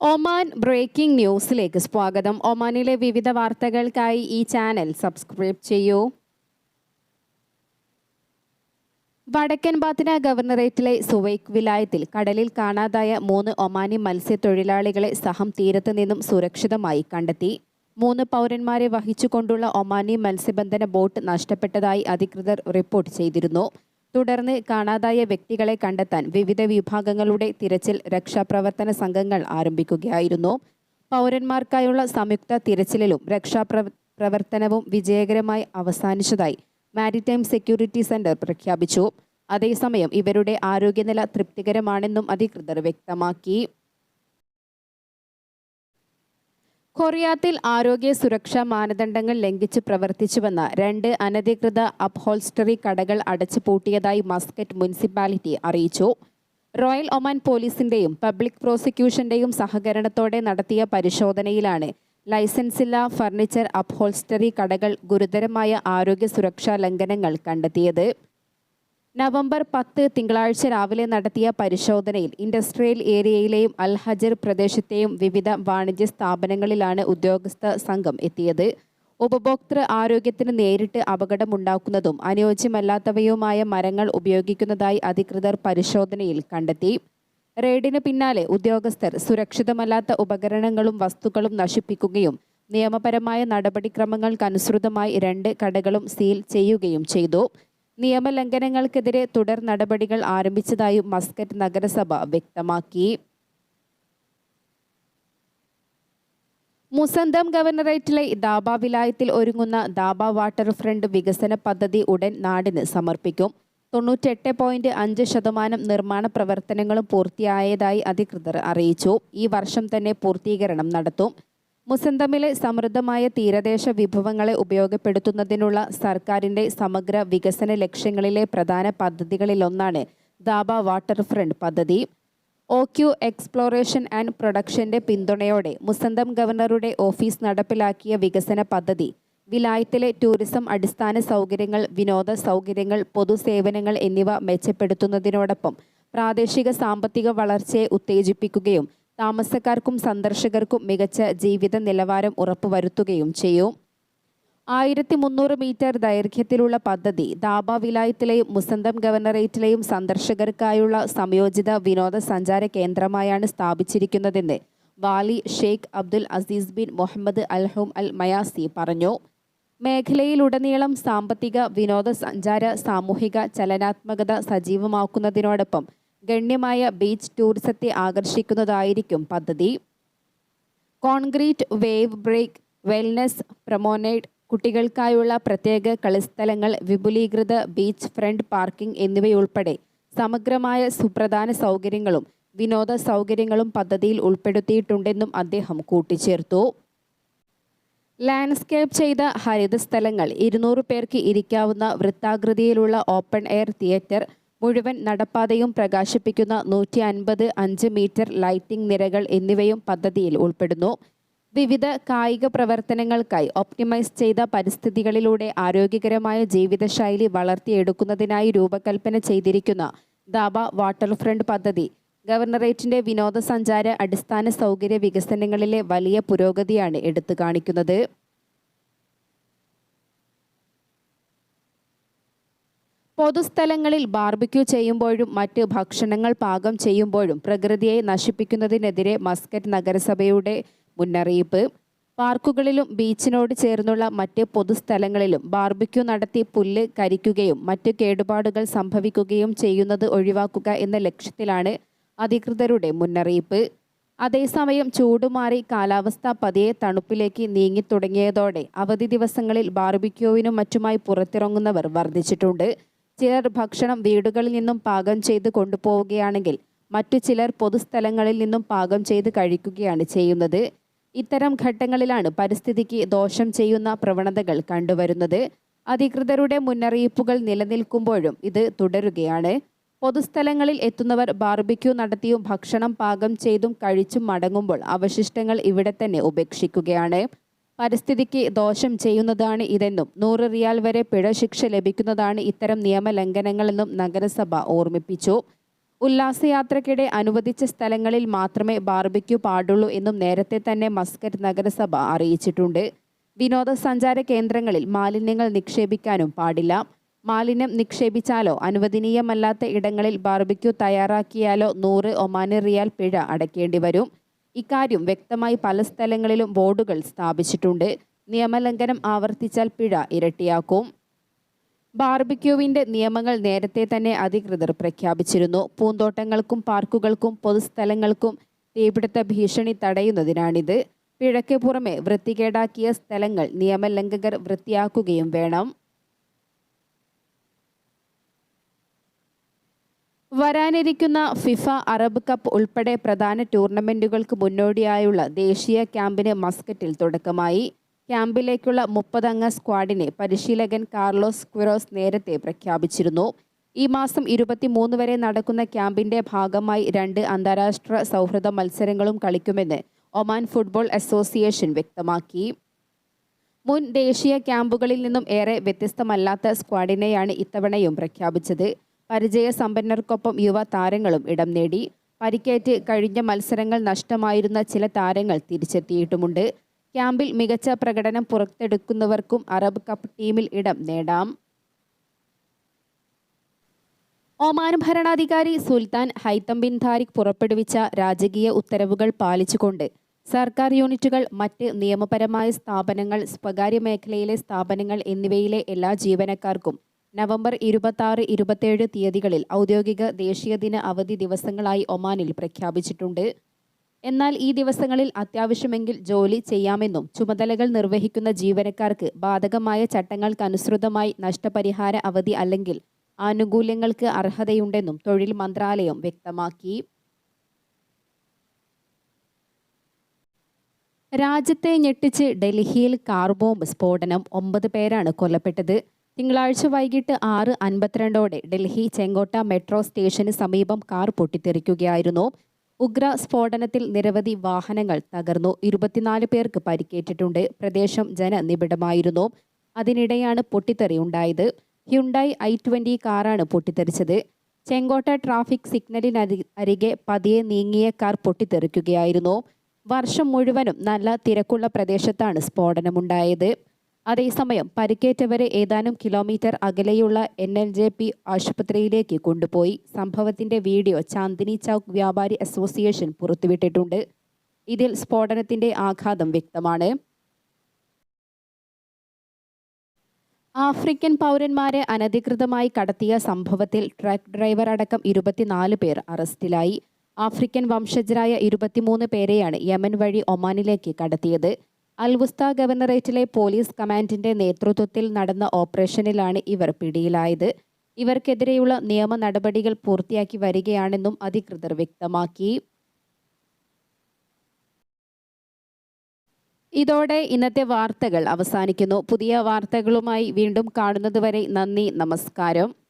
Oman breaking ന്യൂസിലേക്ക് സ്വാഗതം. ഒമാനിലെ വിവിധ വാർത്തകൾക്കായി ഈ ചാനൽ സബ്സ്ക്രൈബ് ചെയ്യൂ. വടക്കൻ ബാത്തിന ഗവർണറേറ്റിലെ സുവൈക് വിലായത്തിൽ കടലിൽ കാണാതായ മൂന്ന് ഒമാനി മത്സ്യത്തൊഴിലാളികളെ സഹം തീരത്ത് നിന്നും സുരക്ഷിതമായി കണ്ടെത്തി. മൂന്ന് പൗരന്മാരെ വഹിച്ചുകൊണ്ടുള്ള ഒമാനി മത്സ്യബന്ധന ബോട്ട് നഷ്ടപ്പെട്ടതായി അധികൃതർ റിപ്പോർട്ട് ചെയ്തിരുന്നു. തുടർന്ന് കാണാതായ വ്യക്തികളെ കണ്ടെത്താൻ വിവിധ വിഭാഗങ്ങളുടെ തിരച്ചിൽ രക്ഷാപ്രവർത്തന സംഘങ്ങൾ ആരംഭിക്കുകയായിരുന്നു. പൗരന്മാർക്കായുള്ള സംയുക്ത തിരച്ചിലിലും രക്ഷാപ്രവർത്തനവും വിജയകരമായി അവസാനിച്ചതായി മാരിടൈം സെക്യൂരിറ്റി സെന്റർ പ്രഖ്യാപിച്ചു. അതേസമയം ഇവരുടെ ആരോഗ്യനില തൃപ്തികരമാണെന്നും അധികൃതർ വ്യക്തമാക്കി. കൊറിയാത്തിൽ ആരോഗ്യ സുരക്ഷാ മാനദണ്ഡങ്ങൾ ലംഘിച്ച് പ്രവർത്തിച്ചുവെന്ന രണ്ട് അനധികൃത അപ്ഹോൾസ്റ്ററി കടകൾ അടച്ചു പൂട്ടിയതായി മസ്കറ്റ് മുനിസിപ്പാലിറ്റി അറിയിച്ചു. റോയൽ ഒമാൻ പോലീസിന്റെയും പബ്ലിക് പ്രോസിക്യൂഷന്റെയും സഹകരണത്തോടെ നടത്തിയ പരിശോധനയിലാണ് ലൈസൻസില്ല ഫർണിച്ചർ അപ്ഹോൾസ്റ്ററി കടകൾ ഗുരുതരമായ ആരോഗ്യ സുരക്ഷാ ലംഘനങ്ങൾ കണ്ടെത്തിയത്. നവംബർ പത്ത് തിങ്കളാഴ്ച രാവിലെ നടത്തിയ പരിശോധനയിൽ ഇൻഡസ്ട്രിയൽ ഏരിയയിലെയും അൽഹജർ പ്രദേശത്തെയും വിവിധ വാണിജ്യ സ്ഥാപനങ്ങളിലാണ് ഉദ്യോഗസ്ഥ സംഘം എത്തിയത്. ഉപഭോക്തൃ ആരോഗ്യത്തിന് നേരിട്ട് അപകടമുണ്ടാക്കുന്നതും അനുയോജ്യമല്ലാത്തവയുമായ മരങ്ങൾ ഉപയോഗിക്കുന്നതായി അധികൃതർ പരിശോധനയിൽ കണ്ടെത്തി. റെയ്ഡിന് പിന്നാലെ ഉദ്യോഗസ്ഥർ സുരക്ഷിതമല്ലാത്ത ഉപകരണങ്ങളും വസ്തുക്കളും നശിപ്പിക്കുകയും നിയമപരമായ നടപടിക്രമങ്ങൾക്കനുസൃതമായി രണ്ട് കടകളും സീൽ ചെയ്യുകയും ചെയ്തു. നിയമലംഘനങ്ങൾക്കെതിരെ തുടർ നടപടികൾ ആരംഭിച്ചതായും മസ്കറ്റ് നഗരസഭ വ്യക്തമാക്കി. മുസന്തം ഗവർണറേറ്റിലെ ദാബ വിലായത്തിൽ ഒരുങ്ങുന്ന ദാബ വാട്ടർ ഫ്രണ്ട് വികസന പദ്ധതി ഉടൻ നാടിന് സമർപ്പിക്കും. തൊണ്ണൂറ്റെട്ട് പോയിന്റ് അഞ്ച് ശതമാനം നിർമ്മാണ പ്രവർത്തനങ്ങളും പൂർത്തിയായതായി അധികൃതർ അറിയിച്ചു. ഈ വർഷം തന്നെ പൂർത്തീകരണം നടത്തും. മുസന്തമിലെ സമൃദ്ധമായ തീരദേശ വിഭവങ്ങളെ ഉപയോഗപ്പെടുത്തുന്നതിനുള്ള സർക്കാരിന്റെ സമഗ്ര വികസന ലക്ഷ്യങ്ങളിലെ പ്രധാന പദ്ധതികളിലൊന്നാണ് ദാബ വാട്ടർ ഫ്രണ്ട് പദ്ധതി. ഓക്യു എക്സ്പ്ലോറേഷൻ ആൻഡ് പ്രൊഡക്ഷന്റെ പിന്തുണയോടെ മുസന്തം ഗവർണറുടെ ഓഫീസ് നടപ്പിലാക്കിയ വികസന പദ്ധതി. വിലായത്തിലെ ടൂറിസം അടിസ്ഥാന സൗകര്യങ്ങൾ വിനോദ സൗകര്യങ്ങൾ പൊതുസേവനങ്ങൾ എന്നിവ മെച്ചപ്പെടുത്തുന്നതിനോടൊപ്പം പ്രാദേശിക സാമ്പത്തിക വളർച്ചയെ ഉത്തേജിപ്പിക്കുകയും താമസക്കാർക്കും സന്ദർശകർക്കും മികച്ച ജീവിത നിലവാരം ഉറപ്പുവരുത്തുകയും ചെയ്യും. ആയിരത്തി മുന്നൂറ് മീറ്റർ ദൈർഘ്യത്തിലുള്ള പദ്ധതി ദാബ വിലായത്തിലെയും മുസന്തം ഗവർണറേറ്റിലെയും സന്ദർശകർക്കായുള്ള സംയോജിത വിനോദസഞ്ചാര കേന്ദ്രമായാണ് സ്ഥാപിച്ചിരിക്കുന്നതെന്ന് Valley Sheikh Abdul Aziz bin Muhammad അൽഹും അൽ മയാസി പറഞ്ഞു. മേഖലയിലുടനീളം സാമ്പത്തിക വിനോദസഞ്ചാര സാമൂഹിക ചലനാത്മകത സജീവമാക്കുന്നതിനോടൊപ്പം ഗണ്യമായ ബീച്ച് ടൂറിസത്തെ ആകർഷിക്കുന്നതായിരിക്കും പദ്ധതി. Concrete wave break wellness promenade കുട്ടികൾക്കായുള്ള പ്രത്യേക കളിസ്ഥലങ്ങൾ വിപുലീകൃത ബീച്ച് ഫ്രണ്ട് പാർക്കിംഗ് എന്നിവയുൾപ്പെടെ സമഗ്രമായ സുപ്രധാന സൗകര്യങ്ങളും വിനോദ സൗകര്യങ്ങളും പദ്ധതിയിൽ ഉൾപ്പെടുത്തിയിട്ടുണ്ടെന്നും അദ്ദേഹം കൂട്ടിച്ചേർത്തു. ലാൻഡ്സ്കേപ്പ് ചെയ്ത ഹരിത സ്ഥലങ്ങൾ ഇരുന്നൂറ് പേർക്ക് ഇരിക്കാവുന്ന വൃത്താകൃതിയിലുള്ള ഓപ്പൺ എയർ തിയേറ്റർ മുഴുവൻ നടപ്പാതയും പ്രകാശിപ്പിക്കുന്ന നൂറ്റി അൻപത് അഞ്ച് മീറ്റർ ലൈറ്റിംഗ് നിരകൾ എന്നിവയും പദ്ധതിയിൽ ഉൾപ്പെടുന്നു. വിവിധ കായിക പ്രവർത്തനങ്ങൾക്കായി ഒപ്റ്റിമൈസ് ചെയ്ത പരിസ്ഥിതികളിലൂടെ ആരോഗ്യകരമായ ജീവിതശൈലി വളർത്തിയെടുക്കുന്നതിനായി രൂപകൽപ്പന ചെയ്തിരിക്കുന്ന ദാബ വാട്ടർ ഫ്രണ്ട് പദ്ധതി ഗവർണറേറ്റിന്റെ വിനോദസഞ്ചാര അടിസ്ഥാന സൗകര്യ വികസനങ്ങളിലെ വലിയ പുരോഗതിയാണ് എടുത്തു കാണിക്കുന്നത്. പൊതുസ്ഥലങ്ങളിൽ ബാർബിക്യൂ ചെയ്യുമ്പോഴും മറ്റ് ഭക്ഷണങ്ങൾ പാകം ചെയ്യുമ്പോഴും പ്രകൃതിയെ നശിപ്പിക്കുന്നതിനെതിരെ മസ്കറ്റ് നഗരസഭയുടെ മുന്നറിയിപ്പ്. പാർക്കുകളിലും ബീച്ചിനോട് ചേർന്നുള്ള മറ്റ് പൊതുസ്ഥലങ്ങളിലും ബാർബിക്യൂ നടത്തി പുല്ല് കരിക്കുകയും മറ്റ് കേടുപാടുകൾ സംഭവിക്കുകയും ചെയ്യുന്നത് ഒഴിവാക്കുക എന്ന ലക്ഷ്യത്തിലാണ് അധികൃതരുടെ മുന്നറിയിപ്പ്. അതേസമയം ചൂടുമാറി കാലാവസ്ഥ പതിയെ തണുപ്പിലേക്ക് നീങ്ങിത്തുടങ്ങിയതോടെ അവധി ദിവസങ്ങളിൽ ബാർബിക്യൂവിനും മറ്റുമായി പുറത്തിറങ്ങുന്നവർ വർദ്ധിച്ചിട്ടുണ്ട്. ചിലർ ഭക്ഷണം വീടുകളിൽ നിന്നും പാകം ചെയ്ത് കൊണ്ടുപോവുകയാണെങ്കിൽ മറ്റു ചിലർ പൊതുസ്ഥലങ്ങളിൽ നിന്നും പാകം ചെയ്ത് കഴിക്കുകയാണ് ചെയ്യുന്നത്. ഇത്തരം ഘട്ടങ്ങളിലാണ് പരിസ്ഥിതിക്ക് ദോഷം ചെയ്യുന്ന പ്രവണതകൾ കണ്ടുവരുന്നത്. അധികൃതരുടെ മുന്നറിയിപ്പുകൾ നിലനിൽക്കുമ്പോഴും ഇത് തുടരുകയാണ്. പൊതുസ്ഥലങ്ങളിൽ എത്തുന്നവർ ബാർബിക്യൂ നടത്തിയും ഭക്ഷണം പാകം ചെയ്തും കഴിച്ചും മടങ്ങുമ്പോൾ അവശിഷ്ടങ്ങൾ ഇവിടെ തന്നെ ഉപേക്ഷിക്കുകയാണ്. പരിസ്ഥിതിക്ക് ദോഷം ചെയ്യുന്നതാണ് ഇതെന്നും നൂറ് റിയാൽ വരെ പിഴ ശിക്ഷ ലഭിക്കുന്നതാണ് ഇത്തരം നിയമലംഘനങ്ങളെന്നും നഗരസഭ ഓർമ്മിപ്പിച്ചു. ഉല്ലാസയാത്രയ്ക്കിടെ അനുവദിച്ച സ്ഥലങ്ങളിൽ മാത്രമേ ബാർബിക്യൂ പാടുള്ളൂ എന്നും നേരത്തെ തന്നെ മസ്കറ്റ് നഗരസഭ അറിയിച്ചിട്ടുണ്ട്. വിനോദസഞ്ചാര കേന്ദ്രങ്ങളിൽ മാലിന്യങ്ങൾ നിക്ഷേപിക്കാനും പാടില്ല. മാലിന്യം നിക്ഷേപിച്ചാലോ അനുവദനീയമല്ലാത്ത ഇടങ്ങളിൽ ബാർബിക്യൂ തയ്യാറാക്കിയാലോ നൂറ് ഒമാനി റിയാൽ പിഴ അടയ്ക്കേണ്ടി വരും. ഇക്കാര്യം വ്യക്തമായി പല സ്ഥലങ്ങളിലും ബോർഡുകൾ സ്ഥാപിച്ചിട്ടുണ്ട്. നിയമലംഘനം ആവർത്തിച്ചാൽ പിഴ ഇരട്ടിയാക്കും. ബാർബിക്യൂവിന്റെ നിയമങ്ങൾ നേരത്തെ തന്നെ അധികൃതർ പ്രഖ്യാപിച്ചിരുന്നു. പൂന്തോട്ടങ്ങൾക്കും പാർക്കുകൾക്കും പൊതുസ്ഥലങ്ങൾക്കും തീപിടുത്ത ഭീഷണി തടയുന്നതിനാണിത്. പിഴയ്ക്ക് പുറമെ വൃത്തികേടാക്കിയ സ്ഥലങ്ങൾ നിയമലംഘകർ വൃത്തിയാക്കുകയും വേണം. വരാനിരിക്കുന്ന ഫിഫ അറബ് കപ്പ് ഉൾപ്പെടെ പ്രധാന ടൂർണമെന്റുകൾക്ക് മുന്നോടിയായുള്ള ദേശീയ ക്യാമ്പിന് മസ്കറ്റിൽ തുടക്കമായി. ക്യാമ്പിലേക്കുള്ള മുപ്പതംഗ സ്ക്വാഡിനെ പരിശീലകൻ കാർലോസ് ക്വിറോസ് നേരത്തെ പ്രഖ്യാപിച്ചിരുന്നു. ഈ മാസം ഇരുപത്തിമൂന്ന് വരെ നടക്കുന്ന ക്യാമ്പിന്റെ ഭാഗമായി രണ്ട് അന്താരാഷ്ട്ര സൗഹൃദ മത്സരങ്ങളും കളിക്കുമെന്ന് ഒമാൻ ഫുട്ബോൾ അസോസിയേഷൻ വ്യക്തമാക്കി. മുൻ ദേശീയ ക്യാമ്പുകളിൽ നിന്നും ഏറെ വ്യത്യസ്തമല്ലാത്ത സ്ക്വാഡിനെയാണ് ഇത്തവണയും പ്രഖ്യാപിച്ചത്. പരിചയസമ്പന്നർക്കൊപ്പം യുവ താരങ്ങളും ഇടം നേടി. പരിക്കേറ്റ് കഴിഞ്ഞ മത്സരങ്ങൾ നഷ്ടമായിരുന്ന ചില താരങ്ങൾ തിരിച്ചെത്തിയിട്ടുമുണ്ട്. ക്യാമ്പിൽ മികച്ച പ്രകടനം പുറത്തെടുക്കുന്നവർക്കും അറബ് കപ്പ് ടീമിൽ ഇടം നേടാം. ഒമാൻ ഭരണാധികാരി സുൽത്താൻ ഹൈത്തം ബിൻ താരിഖ് പുറപ്പെടുവിച്ച രാജകീയ ഉത്തരവുകൾ പാലിച്ചുകൊണ്ട് സർക്കാർ യൂണിറ്റുകൾ മറ്റ് നിയമപരമായ സ്ഥാപനങ്ങൾ സ്വകാര്യ മേഖലയിലെ സ്ഥാപനങ്ങൾ എന്നിവയിലെ എല്ലാ ജീവനക്കാർക്കും നവംബർ ഇരുപത്തി ഇരുപത്തേഴ് തീയതികളിൽ ഔദ്യോഗിക ദേശീയ ദിന അവധി ദിവസങ്ങളായി ഒമാനിൽ പ്രഖ്യാപിച്ചിട്ടുണ്ട്. എന്നാൽ ഈ ദിവസങ്ങളിൽ അത്യാവശ്യമെങ്കിൽ ജോലി ചെയ്യാമെന്നും ചുമതലകൾ നിർവഹിക്കുന്ന ജീവനക്കാർക്ക് ബാധകമായ ചട്ടങ്ങൾക്കനുസൃതമായി നഷ്ടപരിഹാര അവധി അല്ലെങ്കിൽ ആനുകൂല്യങ്ങൾക്ക് അർഹതയുണ്ടെന്നും തൊഴിൽ മന്ത്രാലയം വ്യക്തമാക്കി. രാജ്യത്തെ ഞെട്ടിച്ച് ഡൽഹിയിൽ കാർ ബോംബ് സ്ഫോടനം ഒമ്പത് പേരാണ് കൊല്ലപ്പെട്ടത്. തിങ്കളാഴ്ച വൈകിട്ട് ആറ് അൻപത്തിരണ്ടോടെ ഡൽഹി ചെങ്കോട്ട മെട്രോ സ്റ്റേഷന് സമീപം കാർ പൊട്ടിത്തെറിക്കുകയായിരുന്നു. ഉഗ്ര സ്ഫോടനത്തിൽ നിരവധി വാഹനങ്ങൾ തകർന്നു. ഇരുപത്തിനാല് പേർക്ക് പരിക്കേറ്റിട്ടുണ്ട്. പ്രദേശം ജനനിബിഡമായിരുന്നു. അതിനിടെയാണ് പൊട്ടിത്തെറി ഉണ്ടായത്. ഹ്യുണ്ടായി ഐ ട്വന്റി കാറാണ് പൊട്ടിത്തെറിച്ചത്. ചെങ്കോട്ട ട്രാഫിക് സിഗ്നലിനരി അരികെ പതിയെ നീങ്ങിയ കാർ പൊട്ടിത്തെറിക്കുകയായിരുന്നു. വർഷം മുഴുവനും നല്ല തിരക്കുള്ള പ്രദേശത്താണ് സ്ഫോടനമുണ്ടായത്. അതേസമയം പരിക്കേറ്റവരെ ഏതാനും കിലോമീറ്റർ അകലെയുള്ള എൻ എൽ ജെ പി ആശുപത്രിയിലേക്ക് കൊണ്ടുപോയി. സംഭവത്തിന്റെ വീഡിയോ ചാന്ദിനി ചൌക്ക് വ്യാപാരി അസോസിയേഷൻ പുറത്തുവിട്ടിട്ടുണ്ട്. ഇതിൽ സ്ഫോടനത്തിന്റെ ആഘാതം വ്യക്തമാണ്. ആഫ്രിക്കൻ പൗരന്മാരെ അനധികൃതമായി കടത്തിയ സംഭവത്തിൽ ട്രക്ക് ഡ്രൈവർ അടക്കം ഇരുപത്തിനാല് പേർ അറസ്റ്റിലായി. ആഫ്രിക്കൻ വംശജരായ ഇരുപത്തിമൂന്ന് പേരെയാണ് യമൻ വഴി ഒമാനിലേക്ക് കടത്തിയത്. അൽവുസ്ത ഗവർണറേറ്റിലെ പോലീസ് കമാൻഡിന്റെ നേതൃത്വത്തിൽ നടന്ന ഓപ്പറേഷനിലാണ് ഇവർ പിടിയിലായത്. ഇവർക്കെതിരെയുള്ള നിയമ നടപടികൾ പൂർത്തിയാക്കി വരികയാണെന്നും അധികൃതർ വ്യക്തമാക്കി. ഇതോടെ ഇന്നത്തെ വാർത്തകൾ അവസാനിക്കുന്നു. പുതിയ വാർത്തകളുമായി വീണ്ടും കാണുന്നതുവരെ നന്ദി നമസ്കാരം.